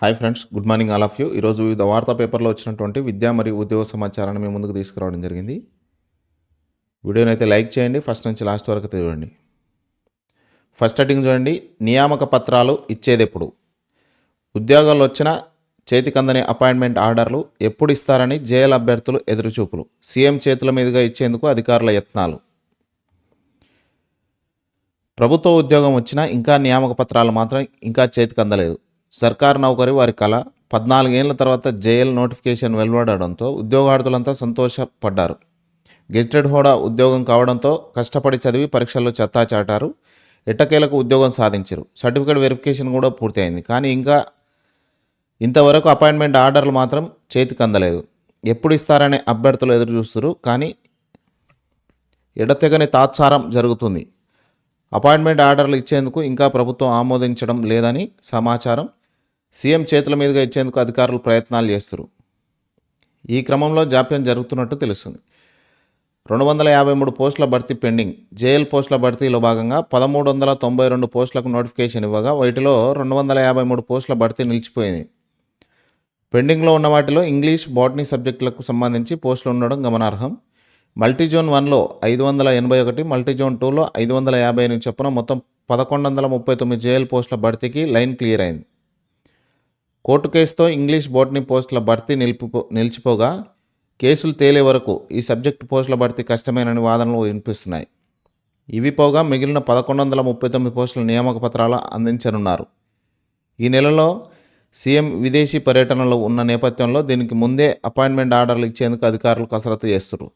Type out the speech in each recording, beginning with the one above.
Hi friends good morning all of you. ఈరోజు వివిధ వార్తా పేపర్లో వచ్చినటువంటి విద్యా మరియు ఉద్యోగ సమాచారాన్ని మేము ముందుకు తీసుకురావడం జరిగింది. వీడియోని అయితే లైక్ చేయండి ఫస్ట్ నుంచి లాస్ట్ వరకు చూడండి. ఫస్ట్ హెడ్డింగ్ చూడండి నియామక పత్రాలు ఇచ్చేది ఎప్పుడు ఉద్యోగాలు వచ్చిన చేతికందని అపాయింట్మెంట్ ఆర్డర్లు ఎప్పుడు ఇస్తారని జేఎల్ అభ్యర్థులు ఎదురుచూపులు. సీఎం చేతుల మీదుగా ఇచ్చేందుకు అధికారుల యత్నాలు. ప్రభుత్వ ఉద్యోగం వచ్చినా ఇంకా నియామక పత్రాలు మాత్రం ఇంకా చేతికి అందలేదు. సర్కారు నౌకరి వారి కళ. పద్నాలుగేళ్ళ తర్వాత జేఎల్ నోటిఫికేషన్ వెలువడడంతో ఉద్యోగార్థులంతా సంతోషపడ్డారు. గెజిటెడ్ హోడా ఉద్యోగం కావడంతో కష్టపడి చదివి పరీక్షల్లో చెత్తా చాటారు. ఎట్టకేలకు ఉద్యోగం సాధించారు. సర్టిఫికేట్ వెరిఫికేషన్ కూడా పూర్తయింది. కానీ ఇంకా ఇంతవరకు అపాయింట్మెంట్ ఆర్డర్లు మాత్రం చేతికి అందలేదు. ఎప్పుడు ఇస్తారనే అభ్యర్థులు ఎదురు చూస్తారు కానీ ఎడతెగని తాత్సారం జరుగుతుంది. అపాయింట్మెంట్ ఆర్డర్లు ఇచ్చేందుకు ఇంకా ప్రభుత్వం ఆమోదించడం లేదని సమాచారం సీఎం చేతుల మీదుగా ఇచ్చేందుకు అధికారులు ప్రయత్నాలు చేస్తారు. ఈ క్రమంలో జాప్యం జరుగుతున్నట్టు తెలుస్తుంది. రెండు వందల యాభై మూడు పోస్టుల భర్తీ పెండింగ్. జేఎల్ పోస్టుల భర్తీలో భాగంగా పదమూడు వందల తొంభై రెండు పోస్టులకు నోటిఫికేషన్ ఇవ్వగా వాటిలో రెండు వందల యాభై మూడు పోస్టుల భర్తీ నిలిచిపోయింది. పెండింగ్లో ఉన్న వాటిలో ఇంగ్లీష్ బాటనీ సబ్జెక్టులకు సంబంధించి పోస్టులు ఉండడం గమనార్హం. మల్టీజోన్ వన్లో ఐదు వందల ఎనభై ఒకటి మల్టీజోన్ టూలో ఐదు వందల యాభై ఎనిమిది చొప్పున మొత్తం పదకొండు వందల ముప్పై తొమ్మిది జేఎల్ పోస్టుల భర్తీకి లైన్ క్లియర్ అయింది. కోర్టు కేసుతో ఇంగ్లీష్ బోటనీ పోస్టుల భర్తీ నిలిపిపో నిలిచిపోగా కేసులు తేలే వరకు ఈ సబ్జెక్టు పోస్టుల భర్తీ కష్టమేనని వాదనలు వినిపిస్తున్నాయి. ఇవి పోగా మిగిలిన పదకొండు వందల ముప్పై తొమ్మిది పోస్టుల నియామక పత్రాలు అందించనున్నారు. ఈ నెలలో సీఎం విదేశీ పర్యటనలో ఉన్న నేపథ్యంలో దీనికి ముందే అపాయింట్మెంట్ ఆర్డర్లు ఇచ్చేందుకు అధికారులు కసరత్తు చేస్తున్నారు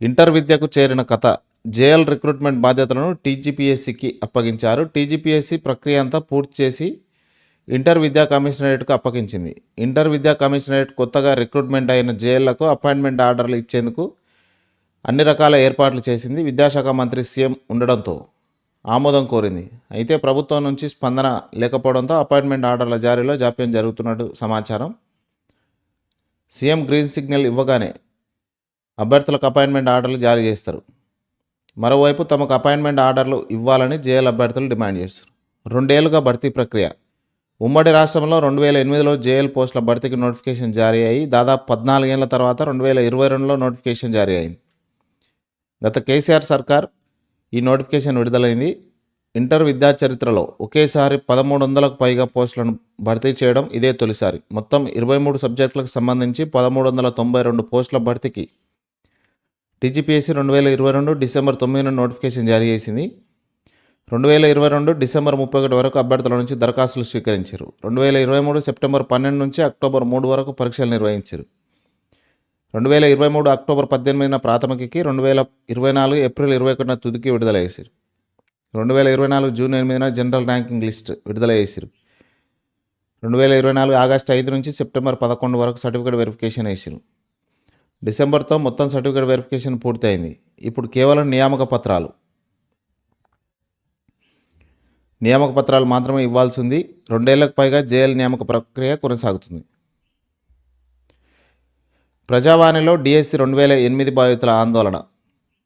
ఇంటర్ విద్యకు చేరిన కథ జేఎల్ రిక్రూట్మెంట్ బాధ్యతలను టీజీపీఎస్సికి అప్పగించారు. టీజీపీఎస్సి ప్రక్రియ అంతా పూర్తి చేసి ఇంటర్ విద్యా కమిషనరేట్కు అప్పగించింది. ఇంటర్ విద్యా కమిషనరేట్ కొత్తగా రిక్రూట్మెంట్ అయిన జేఎల్లకు అపాయింట్మెంట్ ఆర్డర్లు ఇచ్చేందుకు అన్ని రకాల ఏర్పాట్లు చేసింది విద్యాశాఖ మంత్రి సీఎం ఉండడంతో ఆమోదం కోరింది. అయితే ప్రభుత్వం నుంచి స్పందన లేకపోవడంతో అపాయింట్మెంట్ ఆర్డర్ల జారీలో జాప్యం జరుగుతున్నట్టు సమాచారం సీఎం గ్రీన్ సిగ్నల్ ఇవ్వగానే అభ్యర్థులకు అపాయింట్మెంట్ ఆర్డర్లు జారీ చేస్తారు. మరోవైపు తమకు అపాయింట్మెంట్ ఆర్డర్లు ఇవ్వాలని జేఎల్ అభ్యర్థులు డిమాండ్ చేస్తారు. రెండేళ్ళుగా భర్తీ ప్రక్రియ ఉమ్మడి రాష్ట్రంలో రెండు వేల ఎనిమిదిలో జేఎల్ పోస్టుల భర్తీకి నోటిఫికేషన్ జారీ అయ్యి దాదాపు పద్నాలుగేళ్ళ తర్వాత రెండు వేల ఇరవై రెండులో నోటిఫికేషన్ జారీ అయింది. గత కేసీఆర్ సర్కార్ ఈ నోటిఫికేషన్ విడుదలైంది. ఇంటర్ విద్యా చరిత్రలో ఒకేసారి పదమూడు వందలకు పైగా పోస్టులను భర్తీ చేయడం ఇదే తొలిసారి. మొత్తం ఇరవై మూడు సబ్జెక్టులకు సంబంధించి పదమూడు వందల తొంభై రెండు పోస్టుల భర్తీకి టీజీపీఎస్సీ రెండు వేల ఇరవై రెండు డిసెంబర్ తొమ్మిదిన నోటిఫికేషన్ జారీ చేసింది. రెండు వేల ఇరవై రెండు డిసెంబర్ ముప్పై ఒకటి వరకు అభ్యర్థుల నుంచి దరఖాస్తులు స్వీకరించారు. రెండు వేల ఇరవై మూడు సెప్టెంబర్ పన్నెండు నుంచి అక్టోబర్ మూడు వరకు పరీక్షలు నిర్వహించారు. రెండు వేల ఇరవై మూడు అక్టోబర్ పద్దెనిమిదిన ప్రాథమికకి రెండు వేల ఇరవై నాలుగు ఏప్రిల్ ఇరవై ఒకటిన తుదికి విడుదల చేశారు రెండు వేల ఇరవై నాలుగు జూన్ ఎనిమిదిన జనరల్ ర్యాంకింగ్ లిస్ట్ విడుదల చేశారు రెండు వేల ఇరవై నాలుగు ఆగస్టు ఐదు నుంచి సెప్టెంబర్ పదకొండు వరకు సర్టిఫికేట్ వెరిఫికేషన్ వేసారు డిసెంబర్తో మొత్తం సర్టిఫికేట్ వెరిఫికేషన్ పూర్తయింది. ఇప్పుడు కేవలం నియామక పత్రాలు. నియామక పత్రాలు మాత్రమే ఇవ్వాల్సి ఉంది రెండేళ్ళకు పైగా జేఎల్ నియామక ప్రక్రియ కొనసాగుతుంది. ప్రజావాణిలో డిఎస్సి రెండు వేల ఎనిమిది బాధితుల ఆందోళన.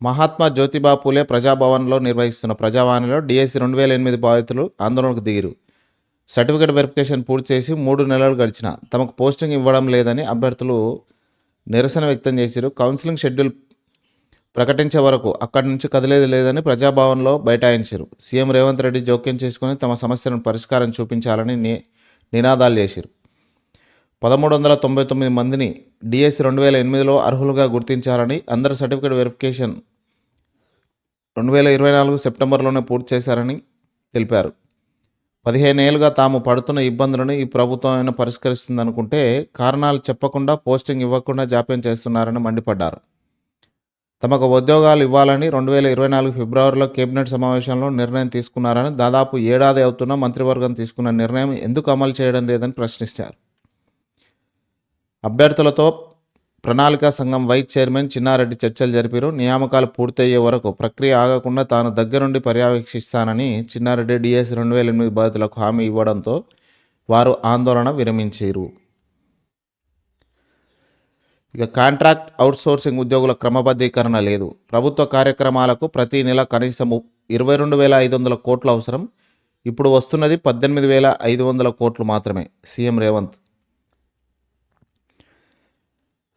మహాత్మా జ్యోతిబా పూలే ప్రజాభవన్లో నిర్వహిస్తున్న ప్రజావాణిలో డిఎస్సి రెండు వేల ఎనిమిది బాధితులు ఆందోళనకు దిగిరు. సర్టిఫికేట్ వెరిఫికేషన్ పూర్తి చేసి మూడు నెలలు గడిచిన. తమకు పోస్టింగ్ ఇవ్వడం లేదని అభ్యర్థులు నిరసన వ్యక్తం చేశారు కౌన్సిలింగ్ షెడ్యూల్ ప్రకటించే వరకు అక్కడి నుంచి కదిలేది లేదని ప్రజాభవన్లో బైఠాయించారు. సీఎం రేవంత్ రెడ్డి జోక్యం చేసుకుని తమ సమస్యలను పరిష్కారం చూపించాలని నినాదాలు చేశారు. పదమూడు వందల తొంభై తొమ్మిది మందిని డిఎస్సి రెండు వేల ఎనిమిదిలో అర్హులుగా గుర్తించారని అందరి సర్టిఫికేట్ వెరిఫికేషన్ రెండు వేల ఇరవై నాలుగు సెప్టెంబర్లోనే పూర్తి చేశారని తెలిపారు. పదిహేను ఏళ్ళుగా తాము పడుతున్న ఇబ్బందులను ఈ ప్రభుత్వం అయినా పరిష్కరిస్తుందనుకుంటే కారణాలు చెప్పకుండా పోస్టింగ్ ఇవ్వకుండా జాప్యం చేస్తున్నారని మండిపడ్డారు. తమకు ఉద్యోగాలు ఇవ్వాలని రెండు వేల ఇరవై నాలుగు ఫిబ్రవరిలో కేబినెట్ సమావేశంలో నిర్ణయం తీసుకున్నారని దాదాపు ఏడాది అవుతున్న మంత్రివర్గం తీసుకున్న నిర్ణయం ఎందుకు అమలు చేయడం లేదని ప్రశ్నించారు. అభ్యర్థులతో ప్రణాళికా సంఘం వైస్ చైర్మన్ చిన్నారెడ్డి చర్చలు జరిపారు. నియామకాలు పూర్తయ్యే వరకు ప్రక్రియ ఆగకుండా తాను దగ్గరుండి పర్యవేక్షిస్తానని చిన్నారెడ్డి డిఎస్ రెండు వేల ఎనిమిది బాధితులకు హామీ ఇవ్వడంతో వారు ఆందోళన విరమించారు. ఇక కాంట్రాక్ట్ అవుట్సోర్సింగ్ ఉద్యోగుల క్రమబద్ధీకరణ లేదు. ప్రభుత్వ కార్యక్రమాలకు ప్రతి నెల కనీసం ఇరవై రెండు వేల ఐదు వందల కోట్లు అవసరం. ఇప్పుడు వస్తున్నది పద్దెనిమిది వేల ఐదు వందల కోట్లు మాత్రమే సీఎం రేవంత్.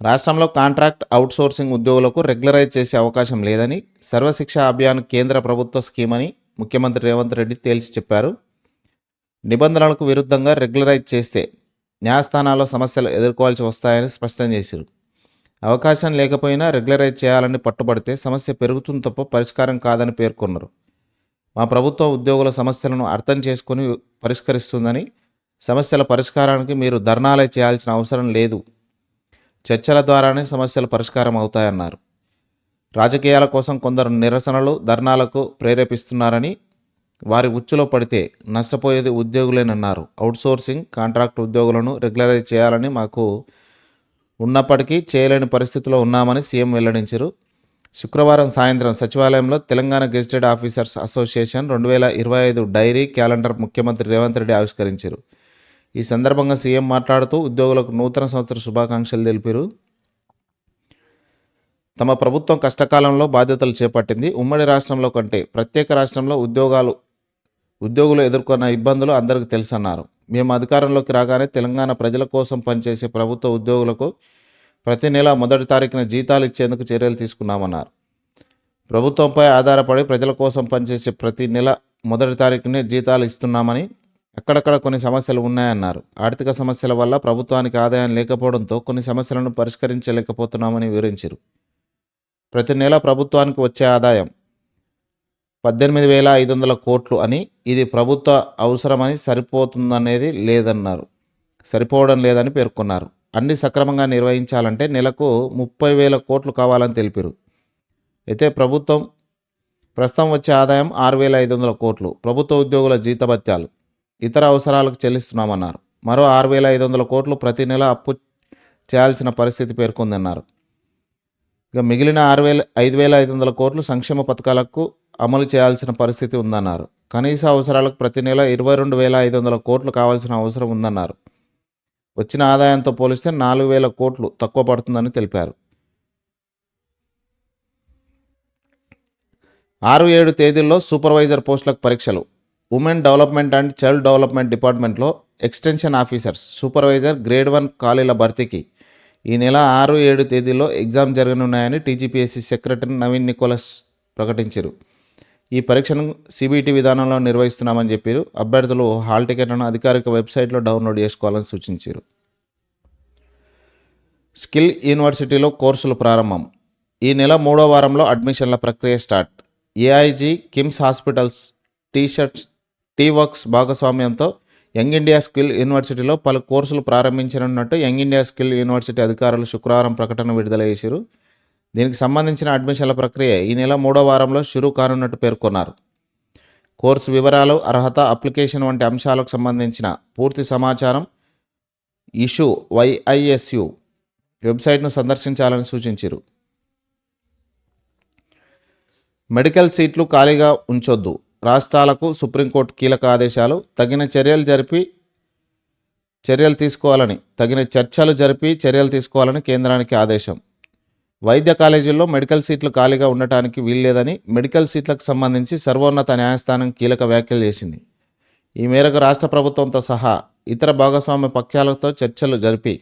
రాష్ట్రంలో కాంట్రాక్ట్ అవుట్సోర్సింగ్ ఉద్యోగులకు రెగ్యులరైజ్ చేసే అవకాశం లేదని సర్వశిక్ష అభియాన్ కేంద్ర ప్రభుత్వ స్కీమ్ అని ముఖ్యమంత్రి రేవంత్ రెడ్డి తేల్చి చెప్పారు. నిబంధనలకు విరుద్ధంగా రెగ్యులరైజ్ చేస్తే న్యాయస్థానాల్లో సమస్యలు ఎదుర్కోవాల్సి వస్తాయని స్పష్టం చేశారు. అవకాశం లేకపోయినా రెగ్యులరైజ్ చేయాలని పట్టుబడితే సమస్య పెరుగుతుంది తప్ప పరిష్కారం కాదని పేర్కొన్నారు. మా ప్రభుత్వం ఉద్యోగుల సమస్యలను అర్థం చేసుకుని పరిష్కరిస్తుందని సమస్యల పరిష్కారానికి మీరు ధర్నాలే చేయాల్సిన అవసరం లేదు. చర్చల ద్వారానే సమస్యలు పరిష్కారం అవుతాయన్నారు. రాజకీయాల కోసం కొందరు నిరసనలు ధర్నాలకు ప్రేరేపిస్తున్నారని వారి ఉచ్చులో పడితే నష్టపోయేది ఉద్యోగులేనన్నారు. అవుట్సోర్సింగ్ కాంట్రాక్ట్ ఉద్యోగులను రెగ్యులరైజ్ చేయాలని మాకు ఉన్నప్పటికీ చేయలేని పరిస్థితిలో ఉన్నామని సీఎం వెల్లడించారు. శుక్రవారం సాయంత్రం సచివాలయంలో తెలంగాణ గెజిటెడ్ ఆఫీసర్స్ అసోసియేషన్ రెండు వేల ఇరవై ఐదు డైరీ క్యాలెండర్ ముఖ్యమంత్రి రేవంత్ రెడ్డి ఆవిష్కరించారు. ఈ సందర్భంగా సీఎం మాట్లాడుతూ ఉద్యోగులకు నూతన సంవత్సర శుభాకాంక్షలు తెలిపారు. తమ ప్రభుత్వం కష్టకాలంలో బాధ్యతలు చేపట్టింది. ఉమ్మడి రాష్ట్రంలో కంటే ప్రత్యేక రాష్ట్రంలో ఉద్యోగాలు ఉద్యోగులు ఎదుర్కొన్న ఇబ్బందులు అందరికీ తెలుసన్నారు. మేము అధికారంలోకి రాగానే తెలంగాణ ప్రజల కోసం పనిచేసే ప్రభుత్వ ఉద్యోగులకు ప్రతి నెల మొదటి తారీఖున జీతాలు ఇచ్చేందుకు చర్యలు తీసుకున్నామన్నారు. ప్రభుత్వంపై ఆధారపడి ప్రజల కోసం పనిచేసే ప్రతి నెల మొదటి తారీఖునే జీతాలు ఇస్తున్నామని అక్కడక్కడ కొన్ని సమస్యలు ఉన్నాయన్నారు. ఆర్థిక సమస్యల వల్ల ప్రభుత్వానికి ఆదాయం లేకపోవడంతో కొన్ని సమస్యలను పరిష్కరించలేకపోతున్నామని వివరించారు. ప్రతి నెల ప్రభుత్వానికి వచ్చే ఆదాయం పద్దెనిమిది వేల ఐదు వందల కోట్లు అని ఇది ప్రభుత్వ అవసరమని సరిపోతుందనేది లేదన్నారు. సరిపోవడం లేదని పేర్కొన్నారు. అన్ని సక్రమంగా నిర్వహించాలంటే నెలకు ముప్పై వేల కోట్లు కావాలని తెలిపారు. అయితే ప్రభుత్వం ప్రస్తుతం వచ్చే ఆదాయం ఆరు వేల ఐదు వందల కోట్లు. ప్రభుత్వ ఉద్యోగుల జీతభత్యాలు ఇతర అవసరాలకు చెల్లిస్తున్నామన్నారు. మరో ఆరు వేల ఐదు వందల కోట్లు ప్రతి నెల అప్పు చేయాల్సిన పరిస్థితి పేర్కొందన్నారు. ఇక మిగిలిన ఆరు వేల ఐదు వేల ఐదు వందల కోట్లు సంక్షేమ పథకాలకు అమలు చేయాల్సిన పరిస్థితి ఉందన్నారు. కనీస అవసరాలకు ప్రతి నెల ఇరవై రెండు వేల ఐదు వందల కోట్లు కావాల్సిన అవసరం ఉందన్నారు. వచ్చిన ఆదాయంతో పోలిస్తే నాలుగు వేల కోట్లు తక్కువ పడుతుందని తెలిపారు. ఆరు ఏడు తేదీల్లో సూపర్వైజర్ పోస్టులకు పరీక్షలు. Women development and child development డిపార్ట్మెంట్లో extension officers supervisor grade one ఖాళీల భర్తీకి ఈ నెల ఆరు ఏడు తేదీల్లో ఎగ్జామ్ జరగనున్నాయని టీజీపీఎస్సీ సెక్రటరీ నవీన్ నికోలస్ ప్రకటించారు. ఈ పరీక్షను సిబిటి విధానంలో నిర్వహిస్తున్నామని చెప్పారు. అభ్యర్థులు హాల్ టికెట్లను అధికారిక వెబ్సైట్లో డౌన్లోడ్ చేసుకోవాలని సూచించారు. స్కిల్ యూనివర్సిటీలో కోర్సులు ప్రారంభం. ఈ నెల మూడో వారంలో అడ్మిషన్ల ప్రక్రియ start. AIG KIMS hospitals T shirts T works భాగస్వామ్యంతో యంగ్ ఇండియా స్కిల్ యూనివర్సిటీలో పలు కోర్సులు ప్రారంభించనున్నట్టు యంగ్ ఇండియా స్కిల్ యూనివర్సిటీ అధికారులు శుక్రవారం ప్రకటన విడుదల చేశారు. దీనికి సంబంధించిన అడ్మిషన్ల ప్రక్రియ ఈ నెల మూడో వారంలో షురూ కానున్నట్టు పేర్కొన్నారు. కోర్సు వివరాలు అర్హత అప్లికేషన్ వంటి అంశాలకు సంబంధించిన పూర్తి సమాచారం ఇష్యూ వైఐఎస్యు వెబ్సైట్ను సందర్శించాలని సూచించారు. మెడికల్ సీట్లు ఖాళీగా ఉంచొద్దు. రాష్ట్రాలకు సుప్రీంకోర్టు కీలక ఆదేశాలు తగిన చర్యలు జరిపి చర్యలు తీసుకోవాలని తగిన చర్చలు జరిపి చర్యలు తీసుకోవాలని కేంద్రానికి ఆదేశం. వైద్య కాలేజీల్లో మెడికల్ సీట్లు ఖాళీగా ఉండటానికి వీల్లేదని మెడికల్ సీట్లకు సంబంధించి సర్వోన్నత న్యాయస్థానం కీలక వ్యాఖ్యలు చేసింది. ఈ మేరకు రాష్ట్ర ప్రభుత్వంతో సహా ఇతర భాగస్వామ్య పక్షాలతో చర్చలు జరిపి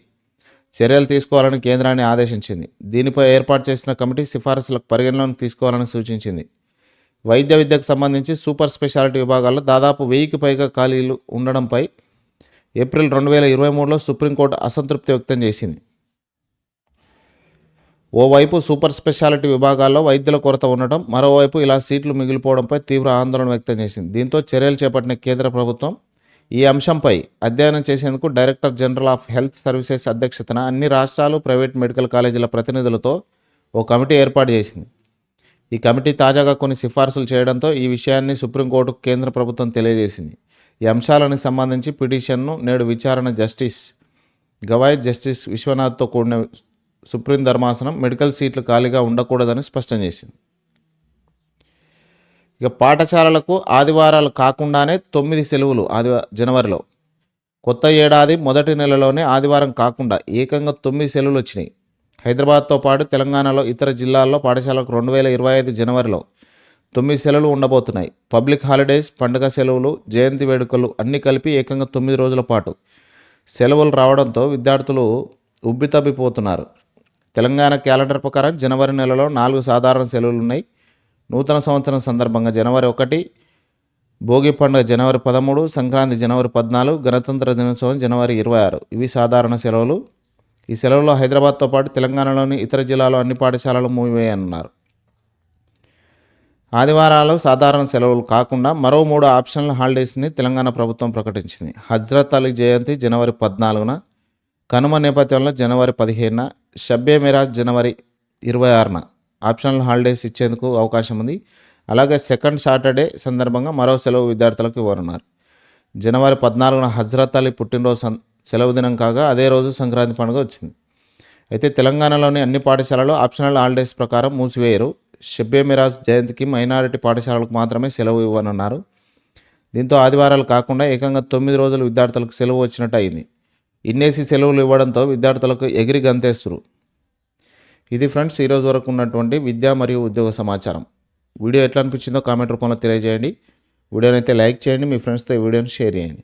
చర్యలు తీసుకోవాలని కేంద్రాన్ని ఆదేశించింది. దీనిపై ఏర్పాటు చేసిన కమిటీ సిఫారసులకు పరిగణలోకి తీసుకోవాలని సూచించింది. వైద్య విద్యకు సంబంధించి సూపర్ స్పెషాలిటీ విభాగాల్లో దాదాపు వెయ్యికి పైగా ఖాళీలు ఉండడంపై ఏప్రిల్ రెండు వేల ఇరవై మూడులో సుప్రీంకోర్టు అసంతృప్తి వ్యక్తం చేసింది. ఓవైపు సూపర్ స్పెషాలిటీ విభాగాల్లో వైద్యుల కొరత ఉండటం మరోవైపు ఇలా సీట్లు మిగిలిపోవడంపై తీవ్ర ఆందోళన వ్యక్తం చేసింది. దీంతో చర్యలు చేపట్టిన కేంద్ర ప్రభుత్వం ఈ అంశంపై అధ్యయనం చేసేందుకు director general of health services అధ్యక్షతన అన్ని రాష్ట్రాలు ప్రైవేట్ మెడికల్ కాలేజీల ప్రతినిధులతో ఓ కమిటీ ఏర్పాటు చేసింది. ఈ కమిటీ తాజాగా కొన్ని సిఫార్సులు చేయడంతో ఈ విషయాన్ని సుప్రీంకోర్టుకు కేంద్ర ప్రభుత్వం తెలియజేసింది. ఈ అంశాలకు సంబంధించి పిటిషన్ను నేడు విచారణ జస్టిస్ గవాయ్ జస్టిస్ విశ్వనాథ్తో కూడిన సుప్రీం ధర్మాసనం మెడికల్ సీట్లు ఖాళీగా ఉండకూడదని స్పష్టం చేసింది. ఇక పాఠశాలలకు ఆదివారాలు కాకుండానే తొమ్మిది సెలవులు ఆది జనవరిలో. కొత్త ఏడాది మొదటి నెలలోనే ఆదివారం కాకుండా ఏకంగా తొమ్మిది సెలవులు వచ్చినాయి. హైదరాబాద్తో పాటు తెలంగాణలో ఇతర జిల్లాల్లో పాఠశాలకు రెండు వేల ఇరవై ఐదు జనవరిలో తొమ్మిది సెలవులు ఉండబోతున్నాయి. పబ్లిక్ హాలిడేస్ పండుగ సెలవులు జయంతి వేడుకలు అన్నీ కలిపి ఏకంగా తొమ్మిది రోజుల పాటు సెలవులు రావడంతో విద్యార్థులు ఉబ్బితబ్బిపోతున్నారు. తెలంగాణ క్యాలెండర్ ప్రకారం జనవరి నెలలో నాలుగు సాధారణ సెలవులు ఉన్నాయి. నూతన సంవత్సరం సందర్భంగా జనవరి ఒకటి భోగి పండుగ జనవరి పదమూడు సంక్రాంతి జనవరి పద్నాలుగు గణతంత్ర దినోత్సవం జనవరి ఇరవై ఆరు. ఇవి సాధారణ సెలవులు. ఈ సెలవులో హైదరాబాద్తో పాటు తెలంగాణలోని ఇతర జిల్లాలో అన్ని పాఠశాలలు మూసివేయనున్నారు ఆదివారాలు సాధారణ సెలవులు కాకుండా మరో మూడు ఆప్షనల్ హాలిడేస్ని తెలంగాణ ప్రభుత్వం ప్రకటించింది. హజ్రత్ అలీ జయంతి జనవరి పద్నాలుగున కనుమ నేపథ్యంలో జనవరి పదిహేనున షబ్బే మిరాజ్ జనవరి ఇరవై ఆరున ఆప్షనల్ హాలిడేస్ ఇచ్చేందుకు అవకాశం ఉంది. అలాగే సెకండ్ సాటర్డే సందర్భంగా మరో సెలవు విద్యార్థులకు ఇవ్వనున్నారు. జనవరి పద్నాలుగున హజ్రత్ అలీ పుట్టినరోజు సెలవు దినం కాగా అదే రోజు సంక్రాంతి పండుగ వచ్చింది. అయితే తెలంగాణలోని అన్ని పాఠశాలలు ఆప్షనల్ హాలిడేస్ ప్రకారం మూసివేయరు. షబ్బే మిరాజ్ జయంతికి మైనారిటీ పాఠశాలలకు మాత్రమే సెలవు ఇవ్వనున్నారు. దీంతో ఆదివారాలు కాకుండా ఏకంగా తొమ్మిది రోజులు విద్యార్థులకు సెలవు వచ్చినట్టు అయింది. ఇన్నేసి సెలవులు ఇవ్వడంతో విద్యార్థులకు ఎగిరి గంతేస్తురు. ఇది ఫ్రెండ్స్ ఈరోజు వరకు ఉన్నటువంటి విద్యా మరియు ఉద్యోగ సమాచారం. వీడియో ఎట్లా అనిపించిందో కామెంట్ రూపంలో తెలియజేయండి. వీడియోనైతే లైక్ చేయండి మీ ఫ్రెండ్స్తో ఈ వీడియోని షేర్ చేయండి.